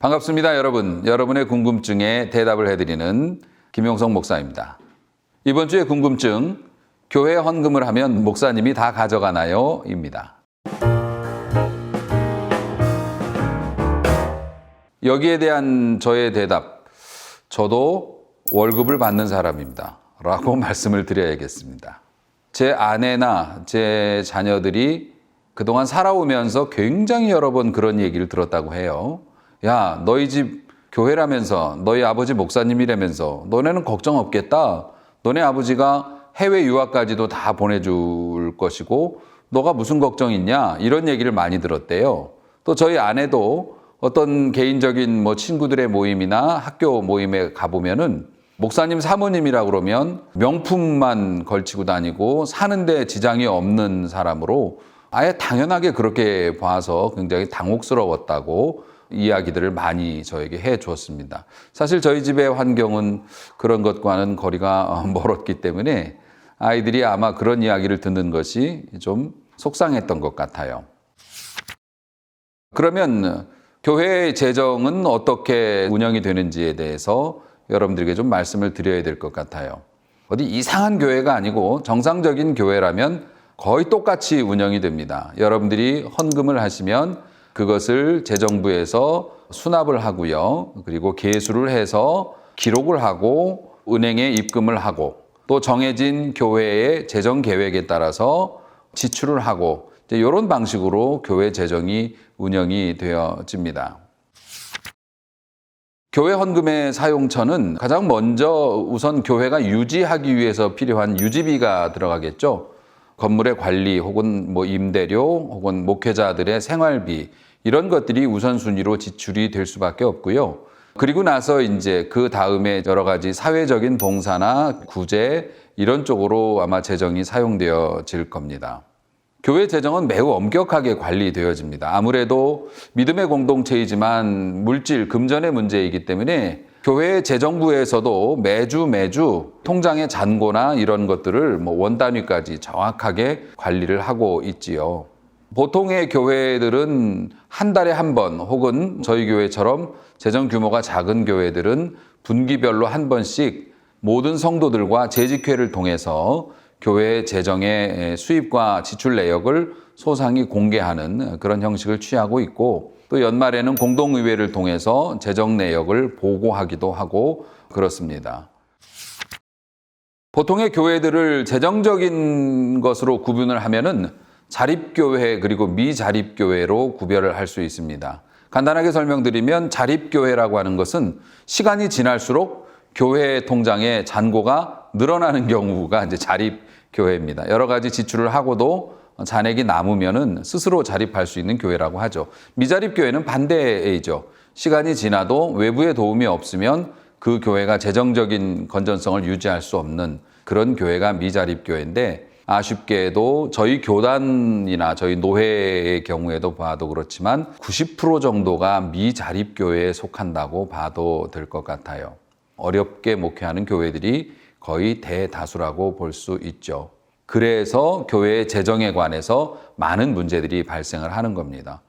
반갑습니다, 여러분. 여러분의 궁금증에 대답을 해드리는 김용성 목사입니다. 이번 주에 궁금증, 교회 헌금을 하면 목사님이 다 가져가나요? 입니다. 여기에 대한 저의 대답, 저도 월급을 받는 사람입니다. 라고 말씀을 드려야겠습니다. 제 아내나 제 자녀들이 그동안 살아오면서 굉장히 여러 번 그런 얘기를 들었다고 해요. 야, 너희 집 교회라면서, 너희 아버지 목사님이라면서, 너네는 걱정 없겠다. 너네 아버지가 해외 유학까지도 다 보내줄 것이고, 너가 무슨 걱정 있냐? 이런 얘기를 많이 들었대요. 또 저희 아내도 어떤 개인적인 뭐 친구들의 모임이나 학교 모임에 가보면은 목사님 사모님이라 그러면 명품만 걸치고 다니고 사는데 지장이 없는 사람으로 아예 당연하게 그렇게 봐서 굉장히 당혹스러웠다고 이야기들을 많이 저에게 해 주었습니다. 사실 저희 집의 환경은 그런 것과는 거리가 멀었기 때문에 아이들이 아마 그런 이야기를 듣는 것이 좀 속상했던 것 같아요. 그러면 교회 재정은 어떻게 운영이 되는지에 대해서 여러분들에게 좀 말씀을 드려야 될 것 같아요. 어디 이상한 교회가 아니고 정상적인 교회라면 거의 똑같이 운영이 됩니다. 여러분들이 헌금을 하시면 그것을 재정부에서 수납을 하고요. 그리고 계수를 해서 기록을 하고 은행에 입금을 하고 또 정해진 교회의 재정 계획에 따라서 지출을 하고 이런 방식으로 교회 재정이 운영이 되어집니다. 교회 헌금의 사용처는 가장 먼저 우선 교회가 유지하기 위해서 필요한 유지비가 들어가겠죠. 건물의 관리 혹은 뭐 임대료 혹은 목회자들의 생활비 이런 것들이 우선순위로 지출이 될 수밖에 없고요. 그리고 나서 이제 그 다음에 여러 가지 사회적인 봉사나 구제 이런 쪽으로 아마 재정이 사용되어질 겁니다. 교회 재정은 매우 엄격하게 관리되어집니다. 아무래도 믿음의 공동체이지만 물질, 금전의 문제이기 때문에 교회 재정부에서도 매주 매주 통장의 잔고나 이런 것들을 뭐 원 단위까지 정확하게 관리를 하고 있지요. 보통의 교회들은 한 달에 한 번 혹은 저희 교회처럼 재정 규모가 작은 교회들은 분기별로 한 번씩 모든 성도들과 재직회를 통해서 교회 재정의 수입과 지출 내역을 소상히 공개하는 그런 형식을 취하고 있고 또 연말에는 공동의회를 통해서 재정 내역을 보고하기도 하고 그렇습니다. 보통의 교회들을 재정적인 것으로 구분을 하면은 자립교회 그리고 미자립교회로 구별을 할 수 있습니다. 간단하게 설명드리면 자립교회라고 하는 것은 시간이 지날수록 교회 통장의 잔고가 늘어나는 경우가 이제 자립교회입니다. 여러 가지 지출을 하고도 잔액이 남으면은 스스로 자립할 수 있는 교회라고 하죠. 미자립교회는 반대이죠. 시간이 지나도 외부의 도움이 없으면 그 교회가 재정적인 건전성을 유지할 수 없는 그런 교회가 미자립교회인데 아쉽게도 저희 교단이나 저희 노회의 경우에도 봐도 그렇지만 90% 정도가 미자립교회에 속한다고 봐도 될 것 같아요. 어렵게 목회하는 교회들이 거의 대다수라고 볼 수 있죠. 그래서 교회의 재정에 관해서 많은 문제들이 발생을 하는 겁니다.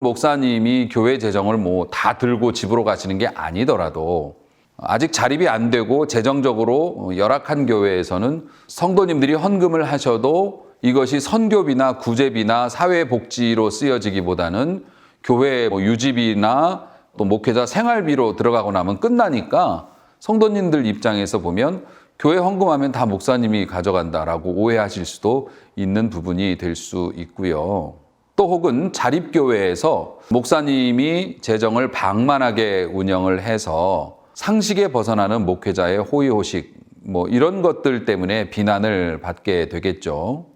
목사님이 교회 재정을 뭐 다 들고 집으로 가시는 게 아니더라도 아직 자립이 안 되고 재정적으로 열악한 교회에서는 성도님들이 헌금을 하셔도 이것이 선교비나 구제비나 사회복지로 쓰여지기보다는 교회 뭐 유지비나 또 목회자 생활비로 들어가고 나면 끝나니까 성도님들 입장에서 보면 교회 헌금하면 다 목사님이 가져간다라고 오해하실 수도 있는 부분이 될 수 있고요. 또 혹은 자립교회에서 목사님이 재정을 방만하게 운영을 해서 상식에 벗어나는 목회자의 호의호식 뭐 이런 것들 때문에 비난을 받게 되겠죠.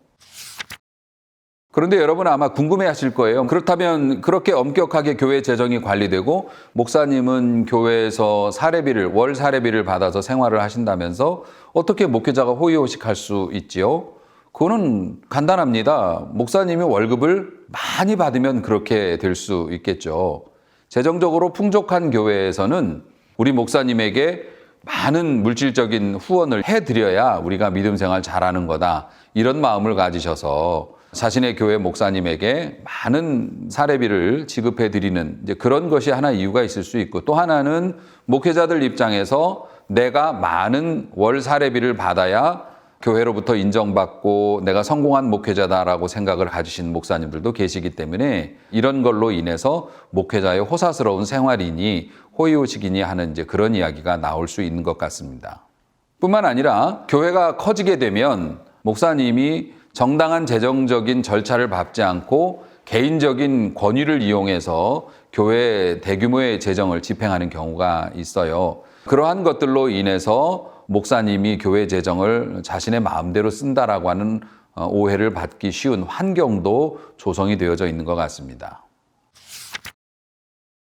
그런데 여러분 아마 궁금해 하실 거예요. 그렇다면 그렇게 엄격하게 교회 재정이 관리되고 목사님은 교회에서 사례비를 월 사례비를 받아서 생활을 하신다면서 어떻게 목회자가 호의호식 할 수 있지요? 그거는 간단합니다. 목사님이 월급을 많이 받으면 그렇게 될 수 있겠죠. 재정적으로 풍족한 교회에서는 우리 목사님에게 많은 물질적인 후원을 해드려야 우리가 믿음 생활 잘하는 거다. 이런 마음을 가지셔서 자신의 교회 목사님에게 많은 사례비를 지급해 드리는 이제 그런 것이 하나 이유가 있을 수 있고 또 하나는 목회자들 입장에서 내가 많은 월 사례비를 받아야 교회로부터 인정받고 내가 성공한 목회자다라고 생각을 가지신 목사님들도 계시기 때문에 이런 걸로 인해서 목회자의 호사스러운 생활이니 호의호식이니 하는 이제 그런 이야기가 나올 수 있는 것 같습니다. 뿐만 아니라 교회가 커지게 되면 목사님이 정당한 재정적인 절차를 밟지 않고 개인적인 권위를 이용해서 교회 대규모의 재정을 집행하는 경우가 있어요. 그러한 것들로 인해서 목사님이 교회 재정을 자신의 마음대로 쓴다라고 하는 어, 오해를 받기 쉬운 환경도 조성이 되어져 있는 것 같습니다.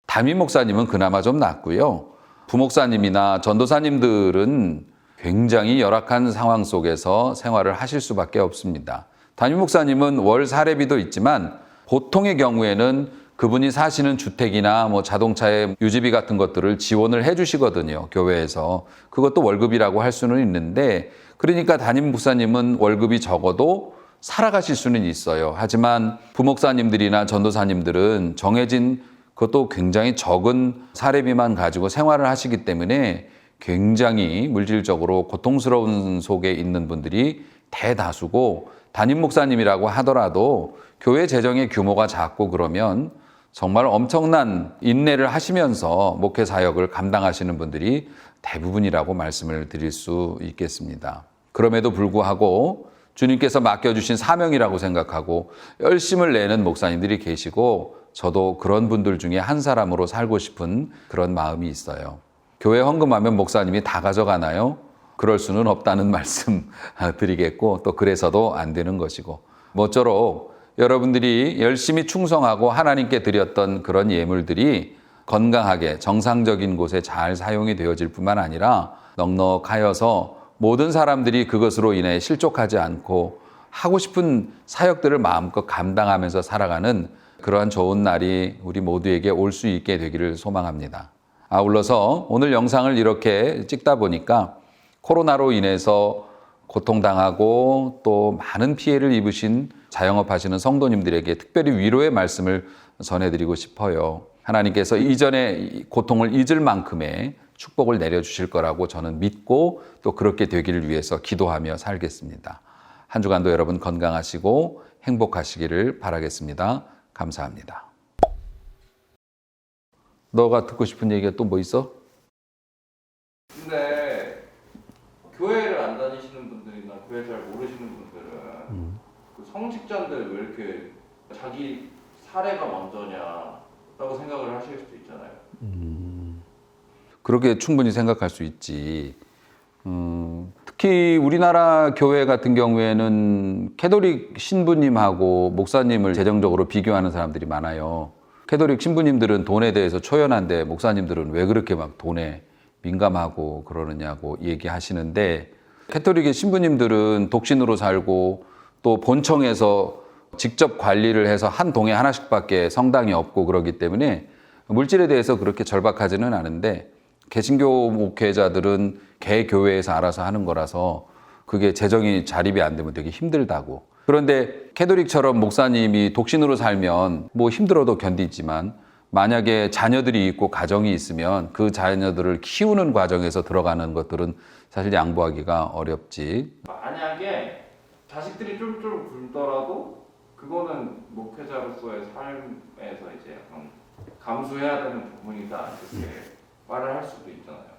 담임 목사님은 그나마 좀 낫고요. 부목사님이나 전도사님들은 굉장히 열악한 상황 속에서 생활을 하실 수밖에 없습니다. 담임 목사님은 월 사례비도 있지만 보통의 경우에는 그분이 사시는 주택이나 뭐 자동차의 유지비 같은 것들을 지원을 해 주시거든요. 교회에서. 그것도 월급이라고 할 수는 있는데 그러니까 담임 목사님은 월급이 적어도 살아가실 수는 있어요. 하지만 부목사님들이나 전도사님들은 정해진 그것도 굉장히 적은 사례비만 가지고 생활을 하시기 때문에 굉장히 물질적으로 고통스러운 속에 있는 분들이 대다수고 담임 목사님이라고 하더라도 교회 재정의 규모가 작고 그러면 정말 엄청난 인내를 하시면서 목회 사역을 감당하시는 분들이 대부분이라고 말씀을 드릴 수 있겠습니다. 그럼에도 불구하고 주님께서 맡겨주신 사명이라고 생각하고 열심을 내는 목사님들이 계시고 저도 그런 분들 중에 한 사람으로 살고 싶은 그런 마음이 있어요. 교회 헌금하면 목사님이 다 가져가나요? 그럴 수는 없다는 말씀 드리겠고 또 그래서도 안 되는 것이고 모쪼록 여러분들이 열심히 충성하고 하나님께 드렸던 그런 예물들이 건강하게 정상적인 곳에 잘 사용이 되어질 뿐만 아니라 넉넉하여서 모든 사람들이 그것으로 인해 실족하지 않고 하고 싶은 사역들을 마음껏 감당하면서 살아가는 그러한 좋은 날이 우리 모두에게 올 수 있게 되기를 소망합니다. 아울러서 오늘 영상을 이렇게 찍다 보니까 코로나로 인해서 고통당하고 또 많은 피해를 입으신 자영업 하시는 성도님들에게 특별히 위로의 말씀을 전해드리고 싶어요. 하나님께서 이전의 고통을 잊을 만큼의 축복을 내려주실 거라고 저는 믿고 또 그렇게 되기를 위해서 기도하며 살겠습니다. 한 주간도 여러분 건강하시고 행복하시기를 바라겠습니다. 감사합니다. 너가 듣고 싶은 얘기가 또 뭐 있어? 근데 교회를 안 다니시는 분들이나 교회 잘 성직자인들 왜 이렇게 자기 사례가 먼저냐라고 생각을 하실 수도 있잖아요. 그렇게 충분히 생각할 수 있지. 음, 특히 우리나라 교회 같은 경우에는 캐도릭 신부님하고 목사님을 재정적으로 비교하는 사람들이 많아요. 캐도릭 신부님들은 돈에 대해서 초연한데 목사님들은 왜 그렇게 막 돈에 민감하고 그러느냐고 얘기하시는데 캐토릭의 신부님들은 독신으로 살고 또 본청에서 직접 관리를 해서 한 동에 하나씩밖에 성당이 없고 그러기 때문에 물질에 대해서 그렇게 절박하지는 않은데 개신교 목회자들은 개 교회에서 알아서 하는 거라서 그게 재정이 자립이 안 되면 되게 힘들다고. 그런데 캐도릭처럼 목사님이 독신으로 살면 뭐 힘들어도 견디지만 만약에 자녀들이 있고 가정이 있으면 그 자녀들을 키우는 과정에서 들어가는 것들은 사실 양보하기가 어렵지. 만약에 자식들이 쫄쫄 굴더라도 그거는 목회자로서의 삶에서 이제 약간 감수해야 되는 부분이다 이렇게 말을 할 수도 있잖아요.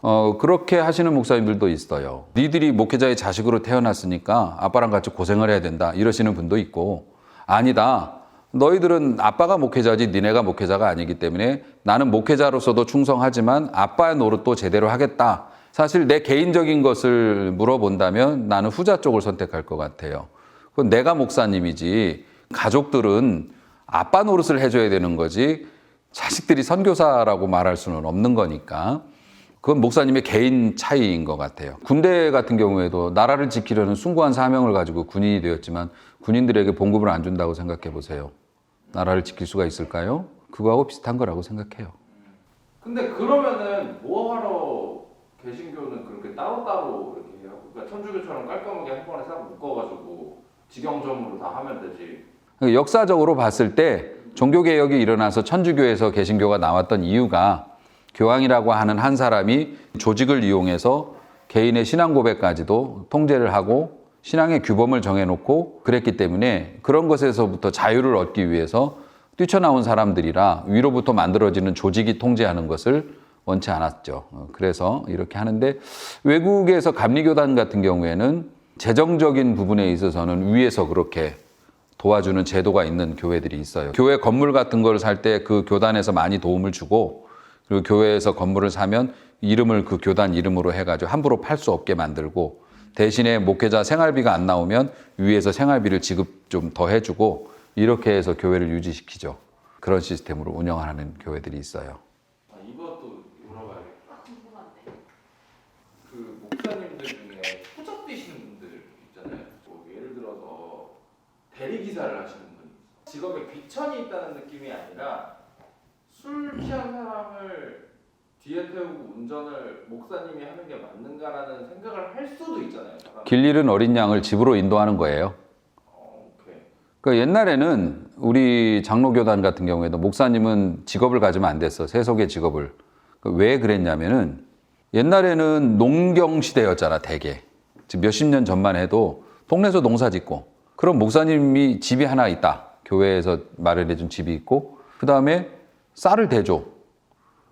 어, 그렇게 하시는 목사님들도 있어요. 니들이 목회자의 자식으로 태어났으니까 아빠랑 같이 고생을 해야 된다. 이러시는 분도 있고, 아니다. 너희들은 아빠가 목회자지 니네가 목회자가 아니기 때문에 나는 목회자로서도 충성하지만 아빠의 노릇도 제대로 하겠다. 사실 내 개인적인 것을 물어본다면 나는 후자 쪽을 선택할 것 같아요. 그건 내가 목사님이지 가족들은 아빠 노릇을 해줘야 되는 거지 자식들이 선교사라고 말할 수는 없는 거니까 그건 목사님의 개인 차이인 것 같아요. 군대 같은 경우에도 나라를 지키려는 숭고한 사명을 가지고 군인이 되었지만 군인들에게 봉급을 안 준다고 생각해 보세요. 나라를 지킬 수가 있을까요? 그거하고 비슷한 거라고 생각해요. 근데 그러면은 뭐 하러 개신교는 그렇게 따로따로 이렇게 해요? 그러니까 천주교처럼 깔끔하게 한 번에 싹 묶어가지고 직영점으로 다 하면 되지. 그러니까 역사적으로 봤을 때 종교개혁이 일어나서 천주교에서 개신교가 나왔던 이유가 교황이라고 하는 한 사람이 조직을 이용해서 개인의 신앙 고백까지도 통제를 하고 신앙의 규범을 정해놓고 그랬기 때문에 그런 것에서부터 자유를 얻기 위해서 뛰쳐나온 사람들이라 위로부터 만들어지는 조직이 통제하는 것을 원치 않았죠. 어, 그래서 이렇게 하는데 외국에서 감리교단 같은 경우에는 재정적인 부분에 있어서는 위에서 그렇게 도와주는 제도가 있는 교회들이 있어요. 교회 건물 같은 걸 살 때 그 교단에서 많이 도움을 주고 그리고 교회에서 건물을 사면 이름을 그 교단 이름으로 해가지고 함부로 팔 수 없게 만들고 대신에 목회자 생활비가 안 나오면 위에서 생활비를 지급 좀 더 해주고 이렇게 해서 교회를 유지시키죠. 그런 시스템으로 운영하는 교회들이 있어요. 아, 이것도 물어봐야겠다. 그 목사님들 중에 후적 되시는 분들 있잖아요. 뭐 예를 들어서 대리 기사를 하시는 분. 직업에 귀천이 있다는 느낌이 아니라 술 취한 사람을 뒤에 태우고 운전을 목사님이 하는 게 맞는가라는 생각을 할 수도 있잖아요. 사람. 길 잃은 어린 양을 집으로 인도하는 거예요. 어, 오케이. 그 옛날에는 우리 장로교단 같은 경우에도 목사님은 직업을 가지면 안 됐어. 세속의 직업을. 그왜 그랬냐면은 옛날에는 농경 시대였잖아, 대개. 지금 몇십 년 전만 해도 동네에서 농사 짓고 그럼 목사님이 집이 하나 있다. 교회에서 마련해준 집이 있고 그 다음에 쌀을 대줘.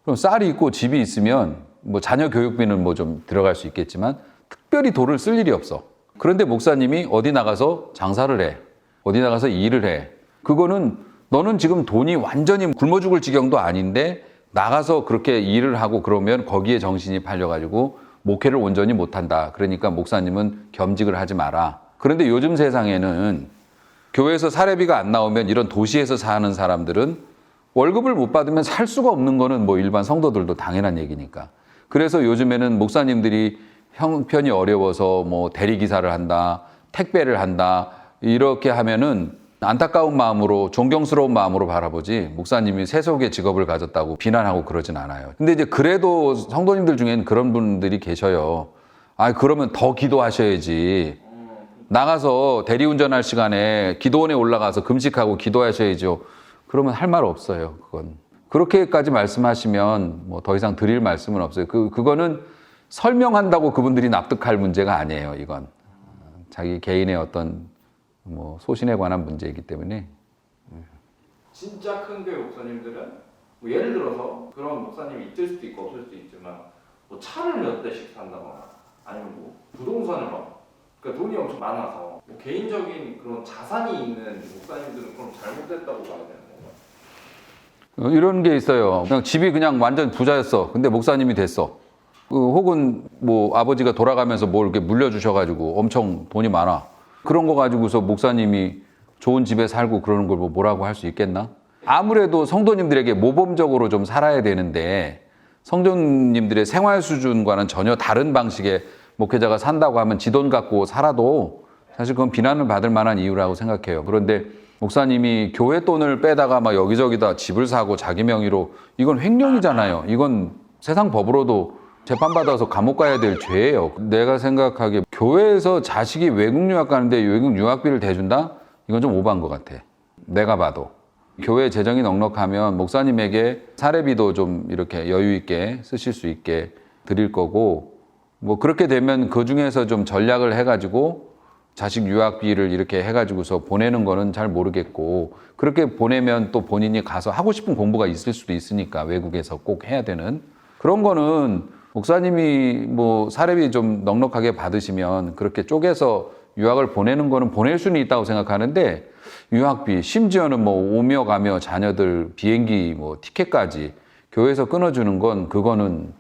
그럼 쌀이 있고 집이 있으면 뭐 자녀 교육비는 뭐 좀 들어갈 수 있겠지만 특별히 돈을 쓸 일이 없어. 그런데 목사님이 어디 나가서 장사를 해. 어디 나가서 일을 해. 그거는 너는 지금 돈이 완전히 굶어 죽을 지경도 아닌데 나가서 그렇게 일을 하고 그러면 거기에 정신이 팔려가지고 목회를 온전히 못한다. 그러니까 목사님은 겸직을 하지 마라. 그런데 요즘 세상에는 교회에서 사례비가 안 나오면 이런 도시에서 사는 사람들은 월급을 못 받으면 살 수가 없는 거는 뭐 일반 성도들도 당연한 얘기니까. 그래서 요즘에는 목사님들이 형편이 어려워서 뭐 대리기사를 한다, 택배를 한다, 이렇게 하면은 안타까운 마음으로 존경스러운 마음으로 바라보지 목사님이 세속의 직업을 가졌다고 비난하고 그러진 않아요. 근데 이제 그래도 성도님들 중에는 그런 분들이 계셔요. 아, 그러면 더 기도하셔야지. 나가서 대리운전할 시간에 기도원에 올라가서 금식하고 기도하셔야죠. 그러면 할 말 없어요. 그건 그렇게까지 말씀하시면 뭐 더 이상 드릴 말씀은 없어요. 그 그거는 설명한다고 그분들이 납득할 문제가 아니에요. 이건 자기 개인의 어떤 뭐 소신에 관한 문제이기 때문에 진짜 큰 교회 목사님들은 뭐 예를 들어서 그런 목사님이 있을 수도 있고 없을 수도 있지만 뭐 차를 몇 대씩 산다거나 아니면 뭐 부동산을 막 그러니까 돈이 엄청 많아서 뭐 개인적인 그런 자산이 있는 목사님들은 그럼 잘못됐다고 봐야 되는 건가요? 어, 이런 게 있어요. 그냥 집이 그냥 완전 부자였어. 근데 목사님이 됐어. 그 혹은 뭐 아버지가 돌아가면서 뭘 이렇게 물려주셔가지고 엄청 돈이 많아. 그런 거 가지고서 목사님이 좋은 집에 살고 그러는 걸 뭐 뭐라고 할 수 있겠나? 아무래도 성도님들에게 모범적으로 좀 살아야 되는데 성도님들의 생활 수준과는 전혀 다른 방식의 목회자가 산다고 하면 지돈 갖고 살아도 사실 그건 비난을 받을 만한 이유라고 생각해요. 그런데 목사님이 교회 돈을 빼다가 막 여기저기다 집을 사고 자기 명의로 이건 횡령이잖아요. 이건 세상 법으로도 재판받아서 감옥 가야 될 죄예요. 내가 생각하기에 교회에서 자식이 외국 유학 가는데 외국 유학비를 대준다? 이건 좀 오버한 것 같아. 내가 봐도. 교회 재정이 넉넉하면 목사님에게 사례비도 좀 이렇게 여유 있게 쓰실 수 있게 드릴 거고 뭐 그렇게 되면 그 중에서 좀 전략을 해가지고 자식 유학비를 이렇게 해가지고서 보내는 거는 잘 모르겠고 그렇게 보내면 또 본인이 가서 하고 싶은 공부가 있을 수도 있으니까 외국에서 꼭 해야 되는. 그런 거는 목사님이 뭐 사례비 좀 넉넉하게 받으시면 그렇게 쪼개서 유학을 보내는 거는 보낼 수는 있다고 생각하는데 유학비 심지어는 뭐 오며 가며 자녀들 비행기 뭐 티켓까지 교회에서 끊어주는 건 그거는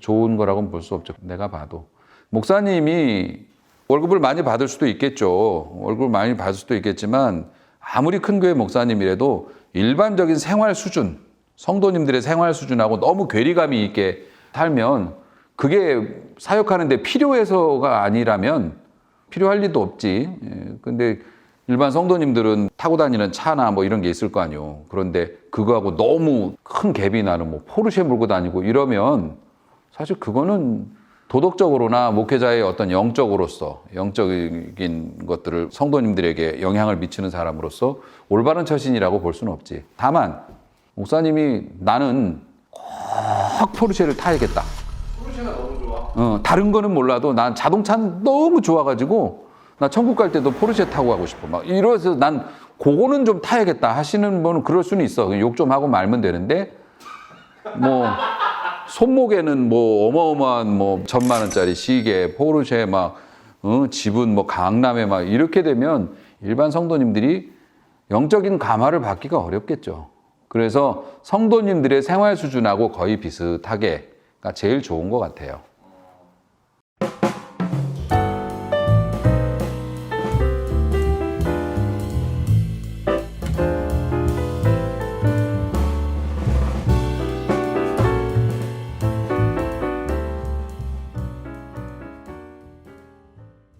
좋은 거라고는 볼 수 없죠. 내가 봐도 목사님이 월급을 많이 받을 수도 있겠죠. 월급을 많이 받을 수도 있겠지만 아무리 큰 교회 목사님이라도 일반적인 생활 수준, 성도님들의 생활 수준하고 너무 괴리감이 있게 살면 그게 사역하는데 필요해서가 아니라면 필요할 리도 없지. 예, 근데 일반 성도님들은 타고 다니는 차나 뭐 이런 게 있을 거 아니에요. 그런데 그거하고 너무 큰 갭이 나는 뭐 포르쉐 몰고 다니고 이러면 사실 그거는 도덕적으로나 목회자의 어떤 영적으로서 영적인 것들을 성도님들에게 영향을 미치는 사람으로서 올바른 처신이라고 볼 수는 없지. 다만 목사님이 나는 꼭 포르쉐를 타야겠다. 포르쉐가 너무 좋아. 어, 다른 거는 몰라도 난 자동차는 너무 좋아가지고 나 천국 갈 때도 포르쉐 타고 가고 싶어. 막 이래서 난 그거는 좀 타야겠다 하시는 분은 그럴 수는 있어. 욕 좀 하고 말면 되는데 뭐 손목에는 뭐 어마어마한 뭐 천만 원짜리 시계, 포르쉐 막 어, 집은 뭐 강남에 막 이렇게 되면 일반 성도님들이 영적인 감화를 받기가 어렵겠죠. 그래서 성도님들의 생활 수준하고 거의 비슷하게가 제일 좋은 것 같아요.